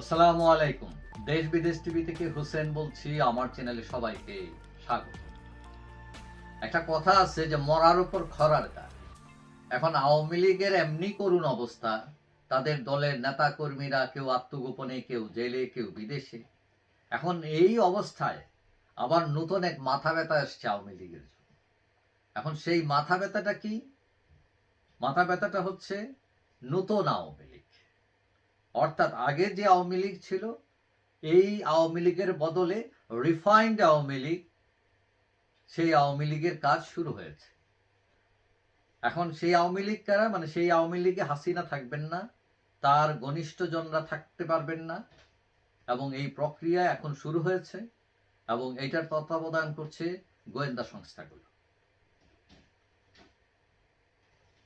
আসসালামু আলাইকুম। দেশ বিদেশ টিভি থেকে হোসেন বলছি, আমার চ্যানেলে সবাইকে স্বাগত। একটা কথা আছে যে, মরার উপর খরার কাজ এখন আওয়ামী লীগের এমনি করুণ অবস্থা। তাদের দলের নেতা কর্মীরা কেউ আত্মগোপনে, কেউ জেলে, কেউ বিদেশে। এখন এই অবস্থায় আবার নতুন এক মাথা ব্যথা এসছে আওয়ামী লীগের এখন সেই মাথা ব্যথাটা কি? মাথা ব্যথাটা হচ্ছে নতুন আওয়ামী লীগ। অর্থাৎ আগে যে আওয়ামী লীগ ছিল, এই আওয়ামী লীগের বদলে রিফাইন্ড আওয়ামী লীগ, সেই আওয়ামী লীগের কাজ শুরু হয়েছে। এখন সেই আওয়ামী লীগ কারা? মানে সেই আওয়ামী লীগে হাসিনা থাকবেন না, তার ঘনিষ্ঠজনরা থাকতে পারবেন না, এবং এই প্রক্রিয়া এখন শুরু হয়েছে, এবং এইটার তত্ত্বাবধান করছে গোয়েন্দা সংস্থাগুলো।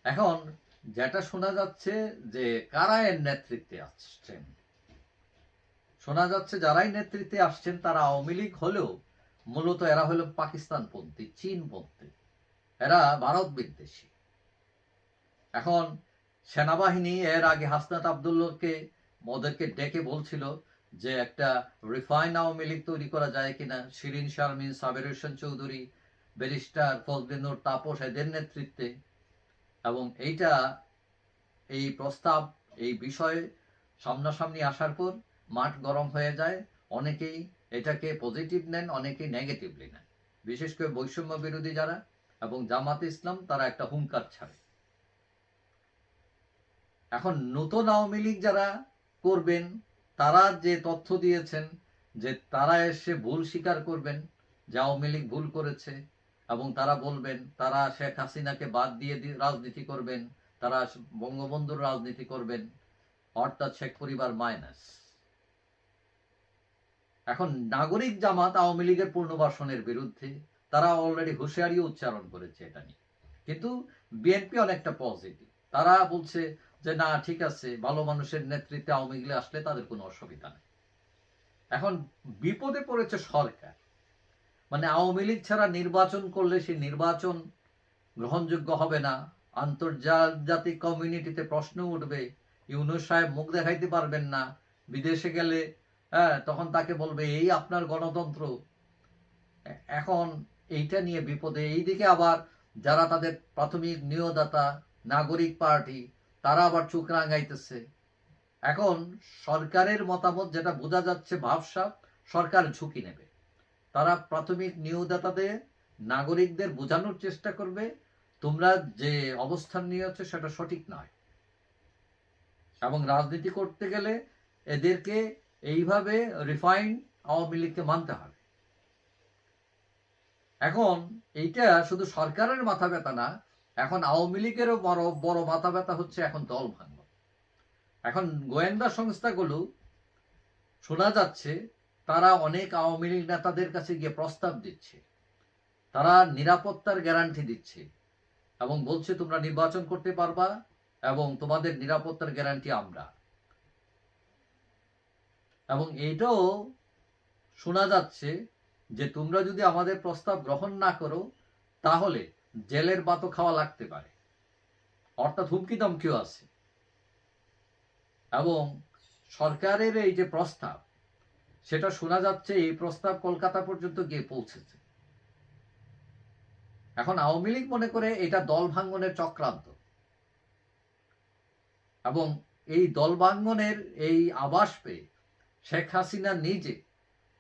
এখন যেটা শোনা যাচ্ছে যে কারা এর নেতৃত্বে আসছেন? শোনা যাচ্ছে যারাই নেতৃত্বে আসছেন তারা আওয়ামী লীগ হলেও মূলত এরা হলো পাকিস্তানপন্থী, চীনপন্থী। এরা ভারত বিদ্বেষী। এখন সেনাবাহিনী এর আগে হাসনাত আবদুল্লাহকে ওদেরকে ডেকে বলছিল যে একটা রিফাইন আওয়ামী লীগ তৈরি করা যায় কিনা। শিরিন শারমিন, সাবের হোসেন চৌধুরী, ব্যারিস্টার ফজলিনুর তাপস এদের নেতৃত্বে এবং এইটা এই প্রস্তাব, এই বিষয়ে সামনাসামনি আসার পর মাঠ গরম হয়ে যায়। অনেকেই এটাকে পজিটিভ নেন, অনেকেই নেগেটিভলি নেন। বিশেষ করে বৈষম্য বিরোধী যারা এবং জামাত ইসলাম, তারা একটা হুঙ্কার ছাড়ে। এখন নতুন আওয়ামী লীগ যারা করবেন, তারা যে তথ্য দিয়েছেন যে তারা এসে ভুল স্বীকার করবেন, যে আওয়ামী লীগ ভুল করেছে এবং তারা বলবেন, তারা শেখ হাসিনাকে বাদ দিয়ে রাজনীতি করবেন, তারা বঙ্গবন্ধুর রাজনীতি করবেন, অর্থাৎ শেখ পরিবার মাইনাস। এখন নাগরিক জামাত আওয়ামী লীগের পূর্ণবাসনের বিরুদ্ধে তারা অলরেডি হুঁশিয়ারি উচ্চারণ করেছে এটা নিয়ে। কিন্তু বিএনপি অনেকটা পজিটিভ তারা বলছে যে, না, ঠিক আছে, ভালো মানুষের নেতৃত্বে আওয়ামী লীগ আসলে তাদের কোনো অসুবিধা নেই। এখন বিপদে পড়েছে সরকার। মানে আওয়ামী লীগ ছাড়া নির্বাচন করলে সেই নির্বাচন গ্রহণযোগ্য হবে না। আন্তর্জাতিক কমিউনিটিতে প্রশ্ন উঠবে, ইউনুস সাহেব মুখ দেখাইতে পারবেন না। বিদেশে গেলে হ্যাঁ তখন তাকে বলবে, এই আপনার গণতন্ত্র। এখন এইটা নিয়ে বিপদে। এইদিকে আবার যারা তাদের প্রাথমিক নিয়োগদাতা, নাগরিক পার্টি, তারা আবার চোখ রাঙাইতেছে। এখন সরকারের মতামত যেটা বোঝা যাচ্ছে ভাবসাব, সরকার ঝুঁকি নেবে। তারা প্রাথমিক নিয়োগদাতাদের, নাগরিকদের বোঝানোর চেষ্টা করবে, তোমরা যে অবস্থান নিয়েছ সেটা সঠিক নয়। এবং রাজনীতি করতে গেলে এদেরকে এইভাবে রিফাইন আওয়ামী লীগকে মানতে হবে। এখন এইটা শুধু সরকারের মাথা ব্যথা না, এখন আওয়ামী লীগেরও বড় বড় মাথা ব্যথা হচ্ছে এখন দল ভাঙন। এখন গোয়েন্দা সংস্থাগুলো শোনা যাচ্ছে তারা অনেক আওয়ামী লীগ নেতাদের কাছে গিয়ে প্রস্তাব দিচ্ছে। তারা নিরাপত্তার গ্যারান্টি দিচ্ছে এবং বলছে, তোমরা নির্বাচন করতে পারবা এবং তোমাদের নিরাপত্তার গ্যারান্টি আমরা। এবং এইটাও শোনা যাচ্ছে যে, তোমরা যদি আমাদের প্রস্তাব গ্রহণ না করো, তাহলে জেলের বাতো খাওয়া লাগতে পারে। অর্থাৎ হুমকি দমকিও আছে। এবং সরকারের এই যে প্রস্তাব সেটা শোনা যাচ্ছে, এই প্রস্তাব কলকাতা পর্যন্ত গিয়ে পৌঁছেছে। এখন আওয়ামী লীগ মনে করে এটা দল ভাঙ্গনের চক্রান্ত। এবং এই দল ভাঙ্গনের এই আবাস পেয়ে শেখ হাসিনা নিজে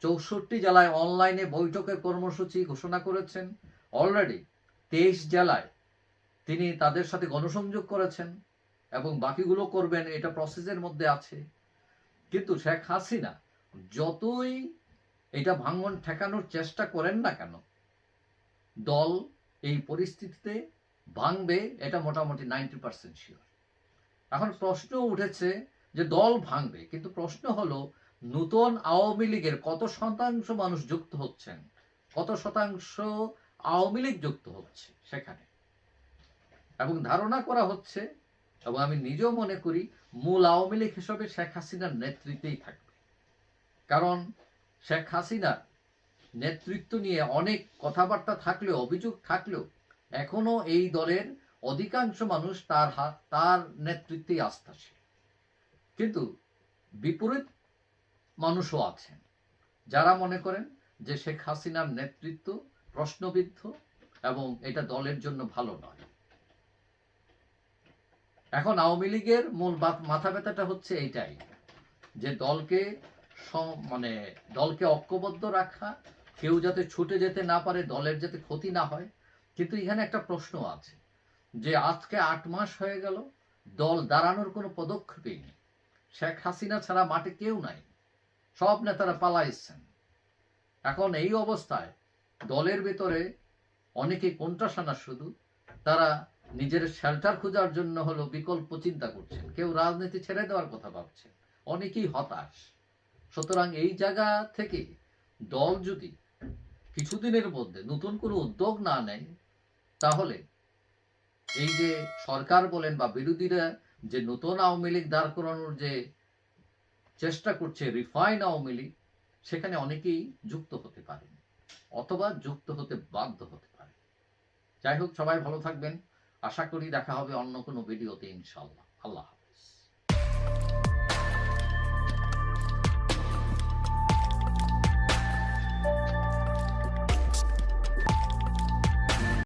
চৌষট্টি জেলায় অনলাইনে বৈঠকের কর্মসূচি ঘোষণা করেছেন। অলরেডি তেইশ জেলায় তিনি তাদের সাথে গণসংযোগ করেছেন এবং বাকিগুলো করবেন, এটা প্রসেসের মধ্যে আছে। কিন্তু শেখ হাসিনা যতই এটা ভাঙন ঠেকানোর চেষ্টা করেন না কেন, দল এই পরিস্থিতিতে ভাঙবে এটা মোটামুটি নাইনটি পার্সেন্ট শিওর এখন প্রশ্ন উঠেছে যে দল ভাঙবে, কিন্তু প্রশ্ন হলো নতুন আওয়ামী লীগের কত শতাংশ মানুষ যুক্ত হচ্ছেন? কত শতাংশ আওয়ামী লীগ যুক্ত হচ্ছে সেখানে? এবং ধারণা করা হচ্ছে, এবং আমি নিজেও মনে করি, মূল আওয়ামী লীগ হিসেবে শেখ হাসিনার নেতৃত্বেই থাকবে। কারণ শেখ হাসিনার নেতৃত্ব নিয়ে অনেক কথাবার্তা থাকলেও, অভিযোগ থাকলেও এখনও এই দলের অধিকাংশ মানুষ তার হাত তার নেতৃত্বেই আস্থাশীল। কিন্তু বিপরীত মানুষও আছেন। যারা মনে করেন যে শেখ হাসিনার নেতৃত্ব প্রশ্নবিদ্ধ এবং এটা দলের জন্য ভালো নয়। এখন আওয়ামী লীগের মূল মাথা ব্যথাটা হচ্ছে এইটাই যে দলকে মানে দলকে ঐক্যবদ্ধ রাখা, কেউ যাতে ছুটে যেতে না পারে, দলের যাতে ক্ষতি না হয়। কিন্তু এখানে একটা প্রশ্ন আছে যে আজকে আট মাস হয়ে গেল, দল দাঁড়ানোর কোনো পদক্ষেপই নেই। শেখ হাসিনা ছাড়া মাঠে কেউ নাই। সব নেতারা পালাইছেন। এখন এই অবস্থায় দলের ভিতরে অনেকে কোনটাসানা শুধু, তারা নিজের শেল্টার খোঁজার জন্য হলো বিকল্প চিন্তা করছেন। কেউ রাজনীতি ছেড়ে দেওয়ার কথা ভাবছেন। অনেকেই হতাশ। সুতরাং এই জায়গা থেকে দল যদি কিছুদিনের মধ্যে নতুন কোনো উদ্যোগ না নেয়, তাহলে এই যে সরকার বলেন বা বিরোধীরা যে নতুন আওয়ামী লীগ দাঁড় করানোর যে চেষ্টা করছে রিফাইন আওয়ামী লীগ, সেখানে অনেকেই যুক্ত হতে পারেন অথবা যুক্ত হতে বাধ্য হতে পারে যাই হোক, সবাই ভালো থাকবেন। আশা করি দেখা হবে অন্য কোনো ভিডিওতে ইনশাল্লাহ আল্লাহ হাফেজ।